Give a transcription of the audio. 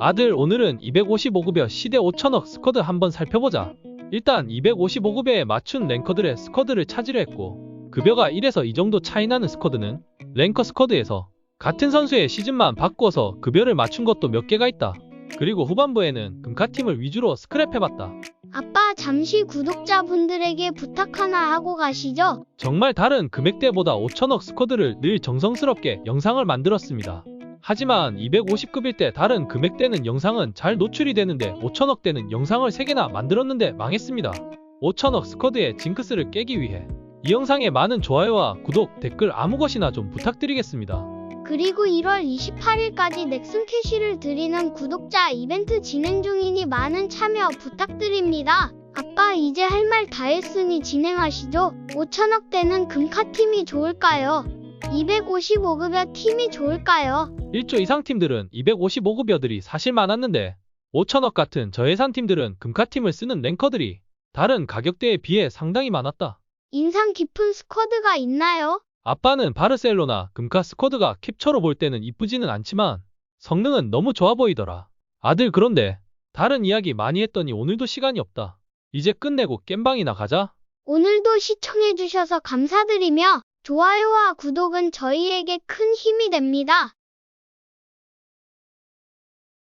아들 오늘은 255급여 시대 5천억 스쿼드 한번 살펴보자. 일단 255급여에 맞춘 랭커들의 스쿼드를 찾으려 했고 급여가 1에서 2 정도 차이 나는 스쿼드는 랭커 스쿼드에서 같은 선수의 시즌만 바꾸어서 급여를 맞춘 것도 몇 개가 있다. 그리고 후반부에는 금카팀을 위주로 스크랩해봤다. 아빠 잠시 구독자분들에게 부탁 하나 하고 가시죠. 정말 다른 금액대보다 5천억 스쿼드를 늘 정성스럽게 영상을 만들었습니다. 하지만 250급일 때 다른 금액대는 영상은 잘 노출이 되는데 5천억대는 영상을 3개나 만들었는데 망했습니다. 5천억 스쿼드의 징크스를 깨기 위해 이 영상에 많은 좋아요와 구독, 댓글 아무 것이나 좀 부탁드리겠습니다. 그리고 1월 28일까지 넥슨 캐시를 드리는 구독자 이벤트 진행 중이니 많은 참여 부탁드립니다. 아빠 이제 할 말 다 했으니 진행하시죠. 5천억대는 금카팀이 좋을까요? 255급여 팀이 좋을까요? 1조 이상 팀들은 255급여들이 사실 많았는데 5천억 같은 저예산 팀들은 금카팀을 쓰는 랭커들이 다른 가격대에 비해 상당히 많았다. 인상 깊은 스쿼드가 있나요? 아빠는 바르셀로나 금카 스쿼드가 캡처로 볼 때는 이쁘지는 않지만 성능은 너무 좋아 보이더라. 아들 그런데 다른 이야기 많이 했더니 오늘도 시간이 없다. 이제 끝내고 겜방이나 가자. 오늘도 시청해주셔서 감사드리며 좋아요와 구독은 저희에게 큰 힘이 됩니다.